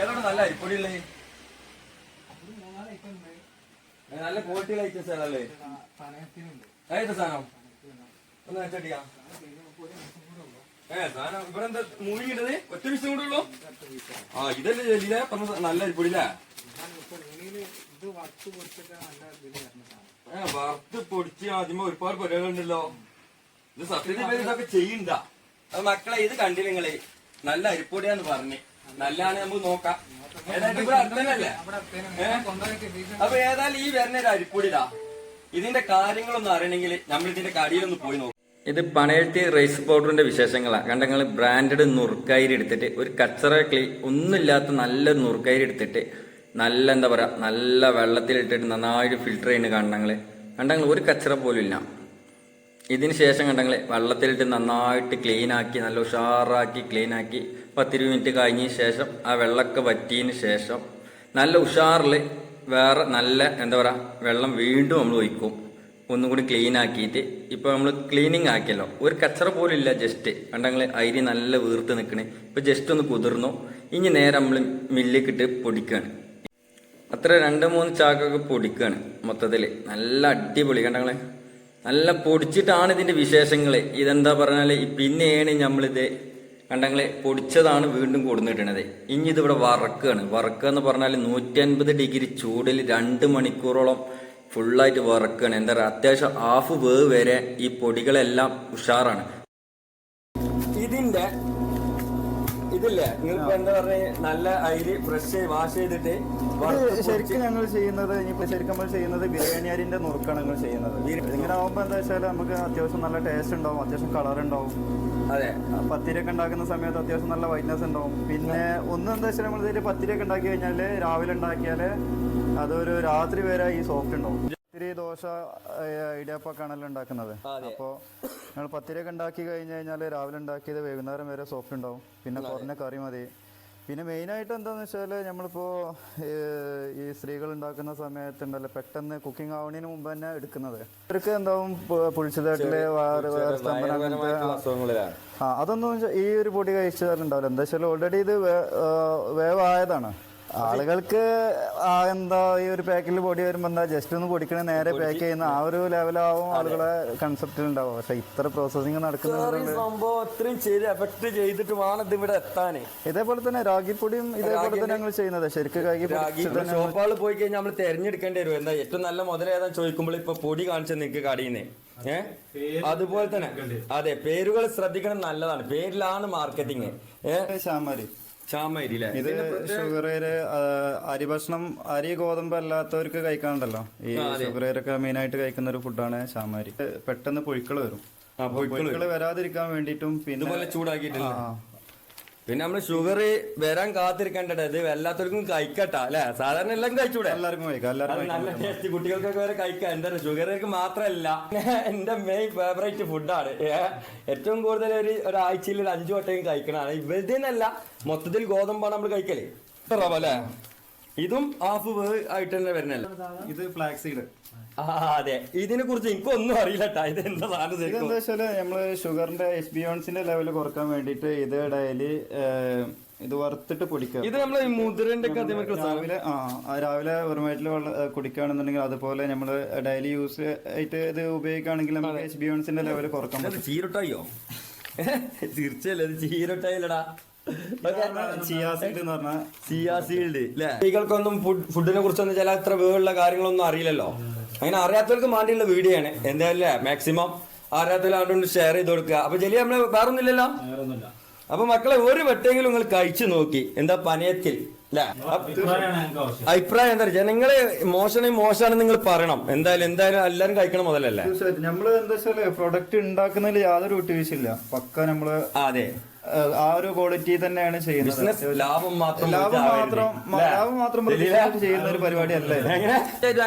ഏതാണ് നല്ല അരിപ്പൊടിയുള്ളത് നല്ല ക്വാളിറ്റി ഐറ്റംസ് ആണല്ലേ? ഏത് സാധനം. ഒന്ന് വെച്ചടിയാ ഏ സാധനം. ഇവിടെ എന്താ മൂവിങ്ങിട്ടത് ഒറ്റ വിഷം കൂടെ ഉള്ളൂ? ആ ഇതല്ലേ ജലീല പറഞ്ഞ നല്ല അരിപ്പൊടിയില്ലേ? ഏ വറുത്ത് പൊടിച്ച് ആദ്യമേ ഒരുപാട് പരിപാടികളുണ്ടല്ലോ. ഇത് സത്യത്തിൽ ഇതൊക്കെ ചെയ്യണ്ട. മക്കളെ ഇത് കണ്ടില്ല നിങ്ങൾ? നല്ല അരിപ്പൊടിയാന്ന് പറഞ്ഞ്. നല്ലാണ് നമുക്ക് നോക്കാം. ഏതായാലും ഇവിടെ അടുത്തന്നല്ലേ? അപ്പൊ ഏതായാലും ഈ വരുന്ന ഒരു അരിപ്പൊടിതാ ഇതിന്റെ കാര്യങ്ങളൊന്നും അറിയണമെങ്കിൽ നമ്മൾ ഇതിന്റെ കടിയിലൊന്ന് പോയി നോക്കാം. ഇത് പണയത്തി റൈസ് പൗഡറിന്റെ വിശേഷങ്ങളാണ് കണ്ടങ്ങൾ ബ്രാൻഡഡ് നുറുക്കൈരി എടുത്തിട്ട് ഒരു കച്ചറ ക്ലീ ഒന്നുമില്ലാത്ത നല്ല നുറുക്കൈരി എടുത്തിട്ട് നല്ല എന്താ പറയാ നല്ല വെള്ളത്തിലിട്ടിട്ട് നന്നായിട്ട് ഫിൽറ്റർ ചെയ്യുന്ന കണ്ടങ്ങൾ കണ്ടങ്ങൾ ഒരു കച്ചറ പോലും ഇല്ല. ഇതിന് ശേഷം കണ്ടെങ്കിൽ വെള്ളത്തിലിട്ട് നന്നായിട്ട് ക്ലീൻ ആക്കി നല്ല ഉഷാറാക്കി ക്ലീൻ ആക്കി. പത്തിരുപത് മിനിറ്റ് കഴിഞ്ഞ ശേഷം ആ വെള്ളമൊക്കെ വറ്റിയതിന് ശേഷം നല്ല ഉഷാറിൽ വേറെ നല്ല എന്താ പറയുക വെള്ളം വീണ്ടും നമ്മൾ ഒഴിക്കും. ഒന്നും കൂടി ക്ലീൻ ആക്കിയിട്ട് ഇപ്പോൾ നമ്മൾ ക്ലീനിങ് ആക്കിയല്ലോ. ഒരു കച്ചറ പോലും ഇല്ല ജസ്റ്റ് കണ്ടെങ്കിൽ അരി നല്ല വീർത്ത് നിൽക്കണേ ഇപ്പോൾ ജസ്റ്റ് ഒന്ന് കുതിർന്നു. ഇനി നേരെ നമ്മൾ മില്ലിക്കിട്ട് പൊടിക്കുകയാണ് അത്ര രണ്ട് മൂന്ന് ചാക്കൊക്കെ പൊടിക്കുകയാണ് മൊത്തത്തിൽ നല്ല അടിപൊളി. കണ്ടങ്ങളെ നല്ല പൊടിച്ചിട്ടാണ് ഇതിന്റെ വിശേഷങ്ങൾ ഇതെന്താ പറഞ്ഞാൽ ഈ പിന്നെയാണ് നമ്മളിത് കണ്ടങ്ങളെ പൊടിച്ചതാണ് വീണ്ടും കൊടുന്നിട്ടണത്. ഇനി ഇതിവിടെ വറക്കുകയാണ് വറക്കുക എന്ന് പറഞ്ഞാൽ നൂറ്റി അൻപത് ഡിഗ്രി ചൂടിൽ രണ്ട് മണിക്കൂറോളം ഫുള്ളായിട്ട് വറക്കുകയാണ് എന്താ പറയുക അത്യാവശ്യം ഹാഫ് വേവ് വരെ ഈ പൊടികളെല്ലാം ഉഷാറാണ്. ഇതിന്റെ ഇതില്ലേ നിങ്ങൾക്ക് എന്താ പറഞ്ഞ? നല്ല അയിൽ ഫ്രഷ് വാഷ് ചെയ്തിട്ട് ശരിക്കും ഞങ്ങൾ ചെയ്യുന്നത് ഇനിയിപ്പോ ശരിക്കും നമ്മൾ ചെയ്യുന്നത് ബിരിയാണി അരിന്റെ നുറുക്കാണ് ഞങ്ങൾ ചെയ്യുന്നത്. ഇങ്ങനെ ആവുമ്പോ എന്താ വെച്ചാൽ നമുക്ക് അത്യാവശ്യം നല്ല ടേസ്റ്റ് ഉണ്ടാവും അത്യാവശ്യം കളർ ഉണ്ടാവും. അതെ. പത്തിരിയൊക്കെ ഉണ്ടാക്കുന്ന സമയത്ത് അത്യാവശ്യം നല്ല വൈറ്റ്നസ് ഉണ്ടാവും. പിന്നെ ഒന്ന് എന്താ വെച്ചാൽ നമ്മൾ ഇതിൽ പത്തിരിയൊക്കെ ഉണ്ടാക്കി കഴിഞ്ഞാൽ രാവിലെ ഉണ്ടാക്കിയാൽ അതൊരു രാത്രി വരെ ഈ സോഫ്റ്റ് ഉണ്ടാവും. പത്തിരി ദോശ ഇടിയപ്പ കണൽ ഉണ്ടാക്കുന്നത്. അപ്പോ അപ്പോൾ ഞങ്ങൾ പത്തിരിയൊക്കെ ഉണ്ടാക്കി കഴിഞ്ഞ് കഴിഞ്ഞാൽ രാവിലെ ഉണ്ടാക്കിയത് വൈകുന്നേരം വരെ സോഫ്റ്റ് ഉണ്ടാവും. പിന്നെ കുറഞ്ഞ കറി മതി. പിന്നെ മെയിനായിട്ട് എന്താണെന്ന് വെച്ചാൽ നമ്മളിപ്പോൾ ഈ സ്ത്രീകൾ ഉണ്ടാക്കുന്ന സമയത്തുണ്ടല്ലോ പെട്ടെന്ന് കുക്കിംഗ് ആവുന്നതിന് മുമ്പ് തന്നെ എടുക്കുന്നത്. ഇവർക്ക് എന്താവും പുളിച്ചതായിട്ടുള്ള വേറെ വേറെ സ്തംഭനം അങ്ങനത്തെ ആ, അതൊന്നും ഈ ഒരു പൊടി കഴിച്ചാലുണ്ടാവില്ല എന്താ വെച്ചാൽ ഓൾറെഡി ഇത് വേവായതാണ്. ആളുകൾക്ക് എന്താ ഈ ഒരു പാക്കിൽ പൊടി വരുമ്പോൾ എന്താ ജസ്റ്റ് ഒന്ന് പൊടിക്കണ നേരെ പാക്ക് ചെയ്യുന്ന ആ ഒരു ലെവലാവും ആളുകളെ കൺസെപ്റ്റിൽ ഉണ്ടാവും പക്ഷെ ഇത്ര പ്രോസസ്സിങ് നടക്കുന്നത് സംഭവം അത്രയും ചെയ്ത് എഫക്ട് ചെയ്തിട്ട് വേണം ഇത് ഇവിടെ എത്താനേ. ഇതേപോലെ തന്നെ രാഗിപ്പൊടിയും ഇതേപോലെ തന്നെ. ഞങ്ങൾ ചെയ്യുന്നത്. ശരിക്കും രാഗി ഷോപ്പുകളിൽ പോയി കഴിഞ്ഞാൽ നമ്മൾ തെരഞ്ഞെടുക്കേണ്ടി വരും. എന്താ ഏറ്റവും നല്ല മുതൽ ഏതാ ചോദിക്കുമ്പോൾ ഇപ്പൊ പൊടി കാണിച്ചത് നിങ്ങൾക്ക് കടിയുന്നത് ഏഹ് അതുപോലെ തന്നെ. അതെ പേരുകൾ ശ്രദ്ധിക്കണം നല്ലതാണ്. പേരിലാണ് മാർക്കറ്റിങ് ഏഹ് ശാമാരി. ചാമരി ഇത് ഷുഗറേര് അരി ഭക്ഷണം അരി ഗോതമ്പ് അല്ലാത്തവർക്ക് കഴിക്കാനുണ്ടല്ലോ. ഈ ഷുഗറേരൊക്കെ മെയിൻ ആയിട്ട് കഴിക്കുന്ന ഒരു ഫുഡാണ് ചാമരി പെട്ടെന്ന് പുഴുക്കൾ വരും. പുഴുക്കൾ പുഴുക്കൾ വരാതിരിക്കാൻ വേണ്ടിയിട്ടും പിന്നെ ചൂടാക്കിയിട്ടില്ല. പിന്നെ നമ്മൾ ഷുഗർ വരാൻ കാത്തിരിക്കേണ്ടത് ഇത് എല്ലാത്തവർക്കും കഴിക്കട്ടാ അല്ലെ? സാധാരണ എല്ലാം കഴിച്ചൂടെ? എല്ലാവർക്കും കഴിക്കാം നല്ല ടേസ്റ്റ് കുട്ടികൾക്കൊക്കെ വരെ കഴിക്കാം. എന്താ ഷുഗർക്ക് മാത്രമല്ല എന്റെ മെയിൻ ഫേവറേറ്റ് ഫുഡാണ് ഏറ്റവും കൂടുതൽ ഒരു ഒരാഴ്ചയിൽ ഒരു അഞ്ചു വട്ടം കഴിക്കണതാണ്. ഇവരുടെന്നല്ല മൊത്തത്തിൽ ഗോതമ്പാണ് നമ്മൾ കഴിക്കൽ. റവ അല്ലേ? ഇതും ഹാഫ് വേവ് ആയിട്ട് തന്നെ വരുന്നല്ലോ ഇത് ഫ്ലാക്സ് സീഡ് ആ അതെ. ഇതിനെ കുറിച്ച് എനിക്ക് ഒന്നും അറിയില്ല. ഇത് എന്താ സാധനം ശരിക്കും ഇതെന്താ നമ്മൾ ഷുഗറിന്റെ എച്ച് ബി ഓൺസിന്റെ ലെവൽ കുറയ്ക്കാൻ വേണ്ടിയിട്ട് ഇത് ഡയലി ഇത് വറുത്തിട്ട് പൊടിക്കുക. ഇത് നമ്മളെ ഈ മുതിരന്റെ ഒക്കെ അതേമാതിരി രാവിലെ ആ ആ രാവിലെ വെറും വയറ്റിൽ വെള്ളം ഏ, കുടിക്കുകയാണെന്നുണ്ടെങ്കിൽ അതുപോലെ നമ്മൾ ഡെയിലി യൂസ് ആയിട്ട് ഇത് ഉപയോഗിക്കുകയാണെങ്കിൽ നമുക്ക് എച്ച് ബി ഓൺസിന്റെ ലെവൽ കുറയ്ക്കാൻ പറ്റും. ചീരട്ടായോ തീർച്ചയല്ലേ ഇത് ചീരട്ടായില്ലടാ. സ്ത്രീകൾക്കൊന്നും ഫുഡിനെ കുറിച്ചൊന്നും ചില അത്ര വേറുള്ള കാര്യങ്ങളൊന്നും അറിയില്ലല്ലോ. അങ്ങനെ അറിയാത്തവർക്ക് വേണ്ടിയുള്ള വീഡിയോ ആണ്. എന്തായാലും മാക്സിമം അറിയാത്തവരാണ്ട് ഷെയർ ചെയ്ത് കൊടുക്കുക. അപ്പൊ ജലി നമ്മൾ വേറൊന്നുമില്ലല്ലോ? അപ്പൊ മക്കളെ ഒരു വെട്ടെങ്കിലും നിങ്ങൾ കഴിച്ചു നോക്കി. എന്താ പനയത്തിൽ അഭിപ്രായം എന്താ ജനങ്ങൾ മോശം മോശമാണെന്ന് നിങ്ങൾ പറയണം. എന്തായാലും എന്തായാലും എല്ലാരും കഴിക്കണം മുതലല്ലേ? നമ്മൾ എന്താ വെച്ചാൽ പ്രൊഡക്റ്റ് ഉണ്ടാക്കുന്നതിൽ യാതൊരു വിട്ടുവീഴ്ചയില്ല. പക്ക നമ്മൾ അതെ. ആ ഒരു ക്വാളിറ്റി തന്നെയാണ് ചെയ്യുന്നത്. ബിസിനസ് ലാഭം മാത്രം ലാഭം മാത്രം ലാഭം മാത്രം ചെയ്യുന്ന ഒരു പരിപാടി അല്ല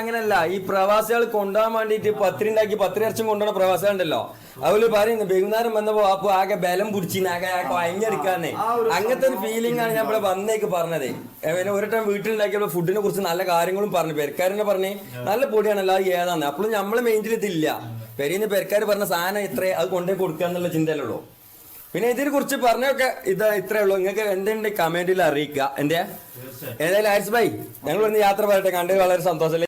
അങ്ങനല്ല. ഈ പ്രവാസികൾ കൊണ്ടുപോകാൻ വേണ്ടിട്ട് പത്തിരി ഉണ്ടാക്കി പത്തിരി ഇറച്ചും കൊണ്ടുപോകുന്ന പ്രവാസികളുണ്ടല്ലോ. അവർ പറയുന്നു വൈകുന്നേരം വന്നപ്പോ അപ്പൊ ആകെ ബലം പിടിച്ചിന് ആകെ ആകെ ഭയങ്കരക്കാന്നേ. അങ്ങനത്തെ ഒരു ഫീലിംഗ് ആണ് ഞാൻ ഇവിടെ വന്നേക്ക് പറഞ്ഞത്. പിന്നെ ഒരു ടൈം വീട്ടിലുണ്ടാക്കിയപ്പോൾ ഫുഡിനെ കുറിച്ച് നല്ല കാര്യങ്ങളും പറഞ്ഞു. പെരക്കാരനെ പറഞ്ഞു നല്ല പൊടിയാണല്ലോ അത് ഏതാന്ന്? അപ്പോഴും നമ്മളെ മെയിന്റിൽ ഇതില്ല. പെരീന്ന് പെരക്കാർ പറഞ്ഞ സാധനം ഇത്രേ അത് കൊണ്ടുപോയി കൊടുക്കുക എന്നുള്ള ചിന്തയല്ലോ പിന്നെ ഇതിനെ കുറിച്ച് പറഞ്ഞൊക്കെ ഇത് ഇത്രേ ഉള്ളൂ. നിങ്ങൾക്ക് എന്തുണ്ട് കമന്റിൽ അറിയിക്കുക. എന്റെ ഏതായാലും ആരിസ് ഭായി ഞങ്ങൾ ഇന്ന് യാത്ര പറയട്ടെ കണ്ടത് വളരെ സന്തോഷം.